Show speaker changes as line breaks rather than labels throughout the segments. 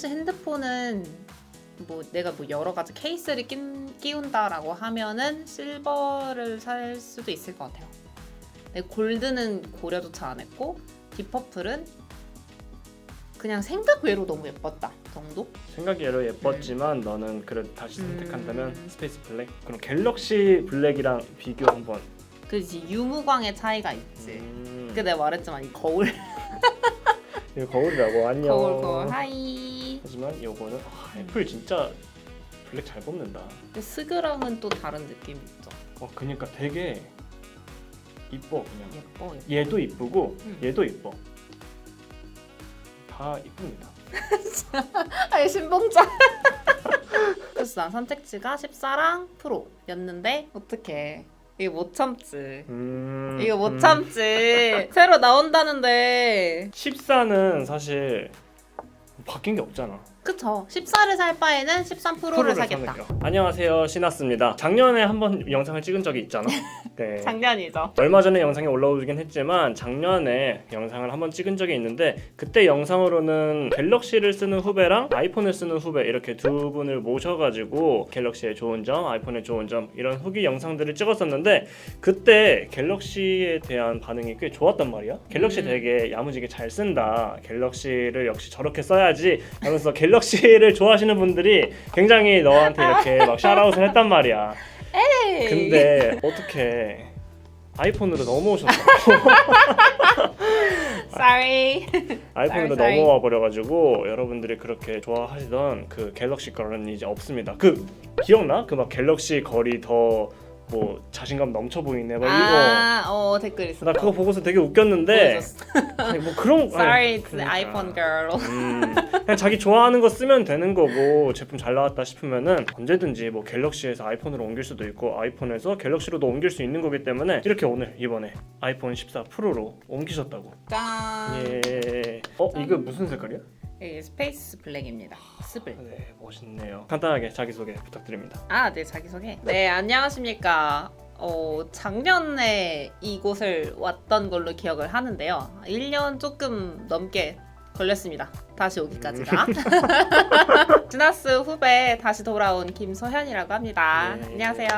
사실 핸드폰은 뭐 내가 뭐 여러 가지 케이스를 낀, 끼운다라고 하면은 실버를 살 수도 있을 것 같아요. 근데 골드는 고려조차 안 했고 디퍼플은 그냥 생각 외로 너무 예뻤다 정도?
여러 예뻤지만 너는 그래도 다시
음.
선택한다면 스페이스 블랙. 그럼 갤럭시 블랙이랑 비교 한번.
그지 유무광의 차이가 있지.
음.
그 내가 말했지만 이 거울
이거 거울이라고 안녕.
거울 거울 하이.
하지만 요거는 아, 애플 진짜 블랙 잘 뽑는다.
근데 스그랑은 또 다른 느낌이 있죠.
어 그러니까 되게 이뻐 그냥.
예뻐. 예뻐.
얘도 이쁘고
음.
얘도 이뻐. 다 이쁩니다.
아예 신봉자. 그래서 난 선택지가 14랑 프로였는데 어떡해. 이거 못 참지.
음,
이거 못
음.
참지. 새로 나온다는데.
14는 사실 바뀐 게 없잖아.
그쵸. 14를 살 바에는 13 프로를 사겠다.
사니까. 안녕하세요, 신았습니다. 작년에 한번 영상을 찍은 적이 있잖아. 네.
작년이죠.
얼마 전에 영상이 올라오긴 했지만 작년에 영상을 한번 찍은 적이 있는데 그때 영상으로는 갤럭시를 쓰는 후배랑 아이폰을 쓰는 후배 이렇게 두 분을 모셔가지고 갤럭시의 좋은 점, 아이폰의 좋은 점 이런 후기 영상들을 찍었었는데 그때 갤럭시에 대한 반응이 꽤 좋았단 말이야. 갤럭시
음.
되게 야무지게 잘 쓴다. 갤럭시를 역시 저렇게 써야지 하면서 갤럭시 를 좋아하시는 분들이 굉장히 너한테 이렇게 막 샤라웃을 했단 말이야.
에이.
근데 어떻게 아이폰으로 넘어오셨어?
sorry.
아이폰으로
Sorry, sorry.
넘어와 버려가지고 여러분들이 그렇게 좋아하시던 그 갤럭시 거는 이제 없습니다. 그 기억나? 그 막 갤럭시 거리 더 뭐 자신감 넘쳐 보이네. 막
아, 어 댓글 있어.
이거 나 그거 보고서 되게 웃겼는데. 아니 뭐 그런
Sorry,
아니,
it's
그러니까.
iPhone girl.
음, 그냥 자기 좋아하는 거 쓰면 되는 거고 제품 잘 나왔다 싶으면은 언제든지 뭐 갤럭시에서 아이폰으로 옮길 수도 있고 아이폰에서 갤럭시로도 옮길 수 있는 거기 때문에 이렇게 오늘 이번에 아이폰 14 프로로 옮기셨다고.
짠.
예. 어 이거 무슨 색깔이야?
예, 스페이스 블랙입니다. 스블.
네 멋있네요. 간단하게 자기 소개 부탁드립니다.
아, 네, 자기소개. 네, 안녕하십니까. 어, 작년에 이곳을 왔던 걸로 기억을 하는데요. 1년 조금 넘게 걸렸습니다. 다시 오기까지가. 지나스 후배 다시 돌아온 김소현이라고 합니다.
네.
안녕하세요.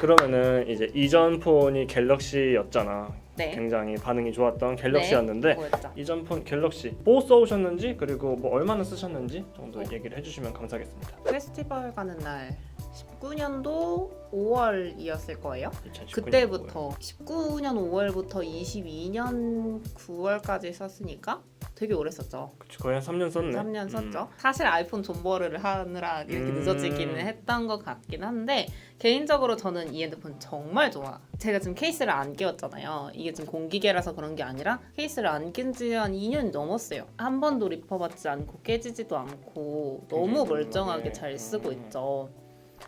그러면은 이제 이전 폰이 갤럭시였잖아.
네.
굉장히 반응이 좋았던 갤럭시였는데
뭐였죠?
이전 폰 갤럭시 뭐 써오셨는지 그리고 뭐 얼마나 쓰셨는지 정도 얘기를 해주시면 감사하겠습니다.
페스티벌 가는 날 19년도 5월이었을 거예요.
2019
그때부터 19년 5월부터 22년 9월까지 썼으니까 되게 오래 썼죠.
그치, 거의 한 3년 썼네.
3년 썼죠. 사실 아이폰 존버를 하느라 이렇게
음.
늦어지기는 했던 것 같긴 한데 개인적으로 저는 이 핸드폰 정말 좋아. 제가 지금 케이스를 안 끼웠잖아요. 이게 지금 공기계라서 그런 게 아니라 케이스를 안 낀 지 한 2년 넘었어요. 한 번도 리퍼받지 않고 깨지지도 않고 너무
굉장히
멀쩡하게
깔끔하게.
잘 쓰고
음.
있죠.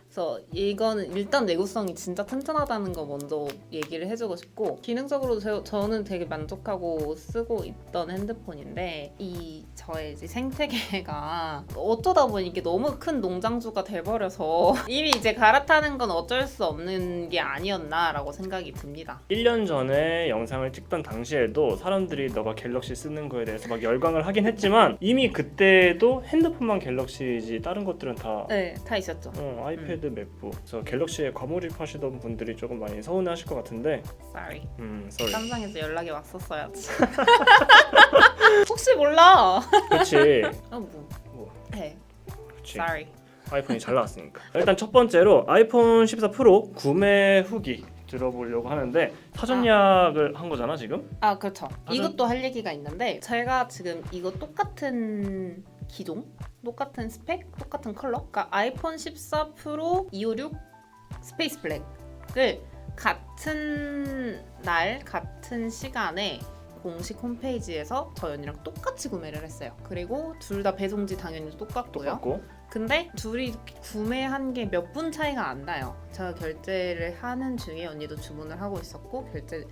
그래서 이거는 일단 내구성이 진짜 튼튼하다는 거 먼저 얘기를 해주고 싶고 기능적으로 저, 저는 되게 만족하고 쓰고 있던 핸드폰인데 이 저의 이제 생태계가 어쩌다 보니 이게 너무 큰 농장주가 돼버려서 이미 이제 갈아타는 건 어쩔 수 없는 게 아니었나라고 생각이 듭니다.
1년 전에 영상을 찍던 당시에도 사람들이 너가 갤럭시 쓰는 거에 대해서 막 열광을 하긴 했지만 이미 그때도 핸드폰만 갤럭시지 다른 것들은 다
네, 다 있었죠.
어, 아이패드, 맥북. 그래서 갤럭시에 과몰입하시던 분들이 조금 많이 서운해하실 것 같은데,
Sorry.
음, sorry.
깜상에서 연락이 왔었어야지. 혹시 몰라.
그렇지.
아 뭐.
뭐,
네.
그렇지.
Sorry.
아이폰이 잘 나왔으니까. 일단 첫 번째로 아이폰 14 프로 구매 후기 들어보려고 하는데 사전 예약을 한 거잖아 지금?
아 그렇죠. 이것도 할 얘기가 있는데 제가 지금 이거 똑같은 기종, 똑같은 스펙, 똑같은 컬러, 그러니까 아이폰 14 프로 256 스페이스 블랙을 같은 날 같은 시간에 공식 홈페이지에서 저연이랑 똑같이 구매를 했어요. 그리고 둘 다 배송지 당연히 똑같고요.
똑같고.
근데 둘이 구매한 게 몇 분 차이가 안 나요. 제가 결제를 하는 중에 언니도 주문을 하고 있었고 결제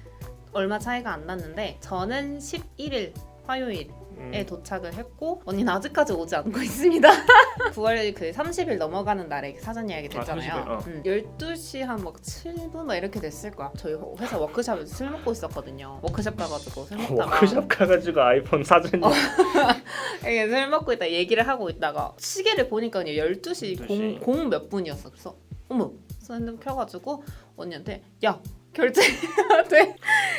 얼마 차이가 안 났는데 저는 11일 화요일
음.
도착을 했고 언니는 아직까지 오지 않고 있습니다. 9월 그 30일 넘어가는 날에 사전 예약이
아,
됐잖아요.
30일, 어.
음, 12시 한 막 7분 막 이렇게 됐을 거야. 저희 회사 워크숍에서 술 먹고 있었거든요. 워크숍 가가지고 술 먹다가
워크숍 가가지고 아이폰 사전
어. 이게 술 먹고 있다 얘기를 하고 있다가 시계를 보니까 12시
12시.
0, 몇 분이었어. 그래서 어머 핸드폰 켜가지고 언니한테 야 결제해야 돼.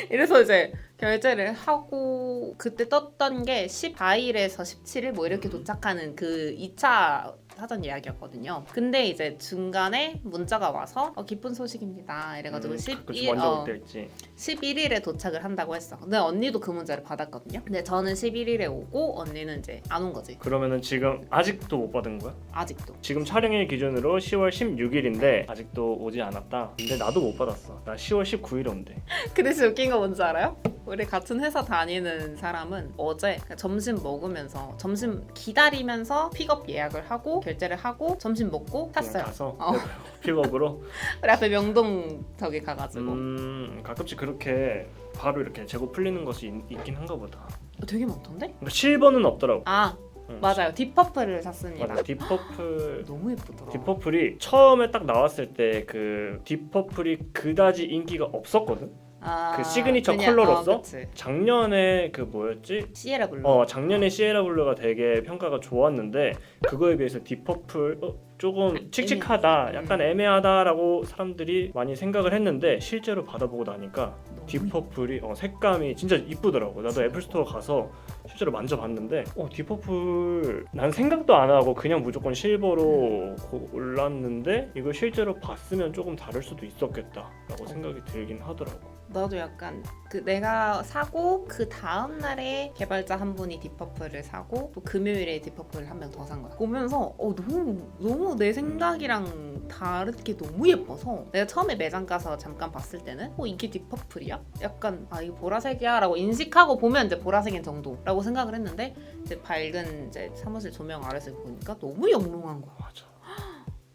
이래서 이제 결제를 하고 그때 떴던 게 14일에서 17일 뭐 이렇게
음.
도착하는 그 2차 사전 예약이었거든요. 근데 이제 중간에 문자가 와서 어, 기쁜 소식입니다. 이래가지고
음,
11
가끔씩 먼저
어,
올때 있지
11일에 도착을 한다고 했어. 근데 언니도 그 문자를 받았거든요. 근데 저는 11일에 오고 언니는 이제 안 온 거지.
그러면은 지금 아직도 못 받은 거야?
아직도.
지금 촬영일 기준으로 10월 16일인데 아직도 오지 않았다 근데 나도 못 받았어 나 10월 19일에 온대
근데 진짜 웃긴 거 뭔지 알아요? 우리 같은 회사 다니는 사람은 어제 점심 먹으면서 점심 기다리면서 픽업 예약을 하고 결제를 하고 점심 먹고
그냥
탔어요.
가서
어.
픽업으로
우리 앞에 명동 저기 가가지고
음 가끔씩 그렇게 바로 이렇게 재고 풀리는 것이 있, 있긴 한가 보다
어, 되게 많던데?
그러니까 실버는 없더라고
아
응.
맞아요. 딥퍼플을 샀습니다.
맞아 딥퍼플
너무 예쁘더라.
딥퍼플이 처음에 딱 나왔을 때 그 딥퍼플이 그다지 인기가 없었거든
아,
그 시그니처
그냥-
컬러로서?
어, 그치.
작년에 그 뭐였지
시에라 블루.
어 작년에 시에라 블루가 되게 평가가 좋았는데 그거에 비해서 딥퍼플 어, 조금 칙칙하다
애매-
약간 애매하다라고 사람들이 많이 생각을 했는데 실제로 받아보고 나니까 딥퍼플이 어, 색감이 진짜 이쁘더라고 나도 애플스토어 가서 실제로 만져봤는데 어 딥퍼플 난 생각도 안 하고 그냥 무조건 실버로 골랐는데 이거 실제로 봤으면 조금 다를 수도 있었겠다라고 생각이 들긴 하더라고
나도 약간 그 내가 사고 그 다음 날에 개발자 한 분이 딥퍼플을 사고 또 금요일에 딥퍼플 한명 더 산 거야. 보면서 어 너무 너무 내 생각이랑 다르게 너무 예뻐서 내가 처음에 매장 가서 잠깐 봤을 때는 어 이게 딥퍼플이야? 약간 아 이거 보라색이야 라고 인식하고 보면 이제 보라색인 정도라고 생각을 했는데 이제 밝은 이제 사무실 조명 아래서 보니까 너무 영롱한 거야.
맞아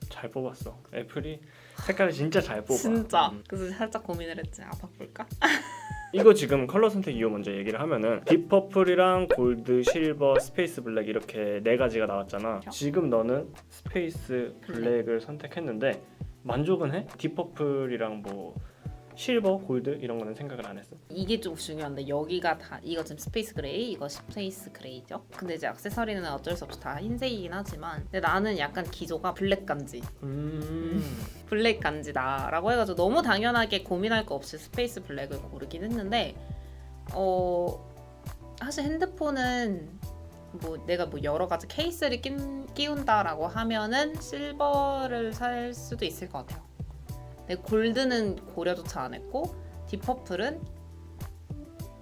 잘 뽑았어 애플이 색깔을 진짜 잘 뽑아
진짜.
음.
그래서 살짝 고민을 했지. 아 바꿀까?
이거 지금 컬러 선택 이유 먼저 얘기를 하면은 딥퍼플이랑 골드, 실버, 스페이스 블랙 이렇게 네 가지가 나왔잖아.
그렇죠.
지금 너는 스페이스 블랙을 선택했는데 만족은 해? 딥퍼플이랑 뭐 실버, 골드 이런 거는 생각을 안 했어.
이게 좀 중요한데 여기가 다 이거 지금 스페이스 그레이 이거 스페이스 그레이죠 근데 이제 액세서리는 어쩔 수 없이 다 흰색이긴 하지만 근데 나는 약간 기조가 블랙 간지
음.
블랙 간지다라고 해가지고 너무 당연하게 고민할 거 없이 스페이스 블랙을 고르긴 했는데 어 사실 핸드폰은 뭐 내가 뭐 여러 가지 케이스를 낀, 끼운다라고 하면은 실버를 살 수도 있을 것 같아요. 근데 골드는 고려조차 안 했고 딥퍼플은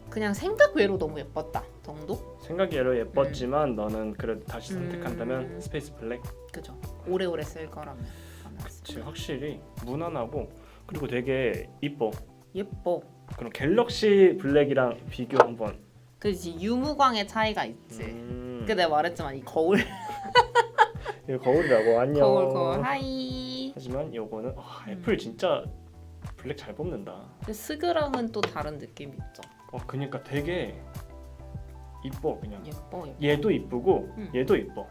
그냥 생각 외로 너무 예뻤다 정도?
생각이 여러 예뻤지만 너는 그래도 다시
음.
선택한다면 스페이스 블랙.
그죠? 오래오래 쓸 거라면
그치 확실히 무난하고 그리고 되게 이뻐.
예뻐.
그럼 갤럭시 블랙이랑 비교 한번.
그지 유무광의 차이가 있지.
음.
그 내가 말했지만 이 거울
이거 거울이라고 안녕.
거울 거울 하이.
하지만 요거는 아,
음.
애플 진짜 블랙 잘 뽑는다.
근데 스그랑은 또 다른 느낌이 있죠.
어 그니까 되게 이뻐 그냥.
예뻐 예뻐.
얘도 이쁘고
음.
얘도 이뻐.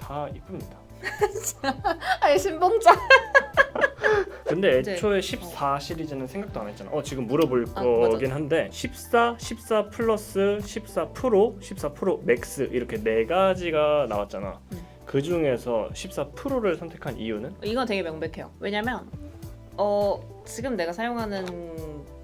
다 이쁩니다.
아니 신봉자.
근데
이제-
애초에 14 시리즈는 생각도 안 했잖아. 어 지금 물어볼
아,
거긴 한데 14, 14 플러스, 14 프로, 14 프로 맥스 이렇게 네 가지가 나왔잖아.
음.
그 중에서 14 프로를 선택한 이유는?
이건 되게 명백해요. 왜냐면 어 지금 내가 사용하는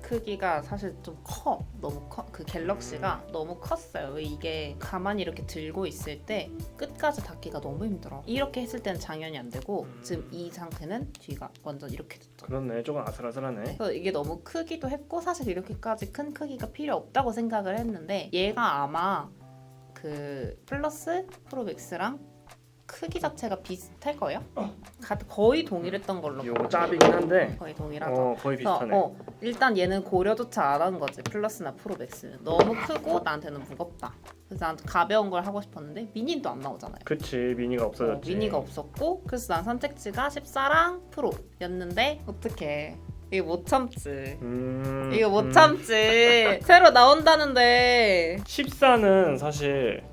크기가 사실 좀 커. 너무 커. 그 갤럭시가
음.
너무 컸어요. 왜 이게 가만히 이렇게 들고 있을 때 끝까지 닫기가 너무 힘들어. 이렇게 했을 때는 당연히 안 되고
음.
지금 이 상태는 뒤가 완전 이렇게 됐죠.
그렇네, 조금 아슬아슬하네.
그래서 이게 너무 크기도 했고 사실 이렇게까지 큰 크기가 필요 없다고 생각을 했는데 얘가 아마 그 플러스 프로맥스랑 크기 자체가 비슷할 거예요. 가- 거의 동일했던 걸로
요거. 짭이긴 한데
거의 동일하죠.
어 거의
그래서
비슷하네.
어, 일단 얘는 고려조차 안 한 거지 플러스나 프로맥스는 너무 크고 나한테는 무겁다. 그래서 난 가벼운 걸 하고 싶었는데 미니도 안 나오잖아요.
그치 미니가
어,
없어졌지.
미니가 없었고 그래서 난 선택지가 14랑 프로였는데 어떻게 이게 못 참지.
음,
이거 못
음.
참지. 새로 나온다는데.
14는 사실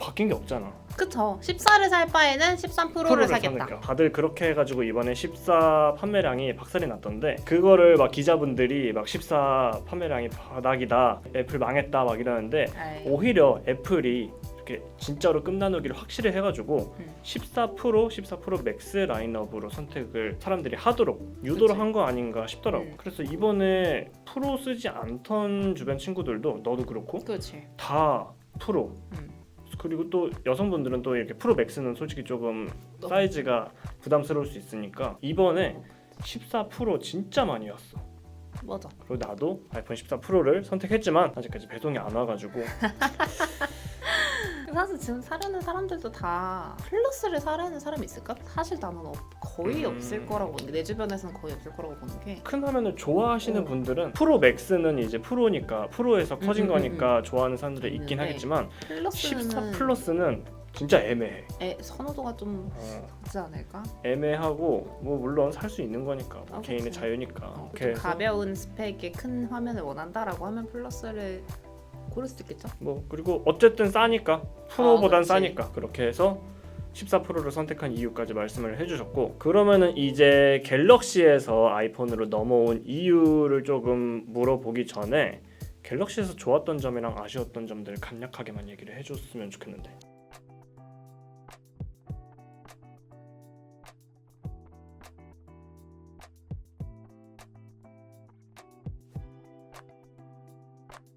바뀐 게 없잖아.
그쵸. 14를 살 바에는 13%를 사겠다.
사니까. 다들 그렇게 해가지고 이번에 14 판매량이 박살이 났던데 그거를 막 기자분들이 막 14 판매량이 바닥이다 애플 망했다 막 이러는데
아이,
오히려 애플이 이렇게 진짜로 끝나누기를 확실히 해가지고
음.
14% 14% 맥스 라인업으로 선택을 사람들이 하도록 유도를
그치.
한 거 아닌가 싶더라고.
음.
그래서 이번에 프로 쓰지 않던 주변 친구들도 너도 그렇고
그렇지.
다 프로.
음.
그리고 또 여성분들은 또 이렇게 프로 맥스는 솔직히 조금 사이즈가 부담스러울 수 있으니까 이번에 14 프로 진짜 많이 왔어.
맞아.
그리고 나도 아이폰 14 프로를 선택했지만 아직까지 배송이 안 와가지고
사실 지금 사려는 사람들도 다 플러스를 사려는 사람이 있을까? 사실 나는 없- 거의
음.
없을 거라고 보는 게내 주변에서는 거의 없을 거라고 보는 게
큰 화면을 좋아하시는
어.
분들은 프로 맥스는 이제 프로니까 프로에서 커진
음, 음,
거니까 좋아하는 사람들이 있긴
있는데
하겠지만
플러스는
14 플러스는 진짜 애매해.
애, 선호도가 좀
어,
적지 않을까?
애매하고 뭐 물론 살 수 있는 거니까 뭐
아,
개인의
그치.
자유니까.
어, 좀
해서
가벼운 스펙의 큰 화면을 원한다라고 하면 플러스를 고를 수 있겠죠?
뭐 그리고 어쨌든 싸니까 프로보단
아, 그치.
싸니까 그렇게 해서 14 프로를 선택한 이유까지 말씀을 해주셨고 그러면은 이제 갤럭시에서 아이폰으로 넘어온 이유를 조금 물어보기 전에 갤럭시에서 좋았던 점이랑 아쉬웠던 점들 간략하게만 얘기를 해줬으면 좋겠는데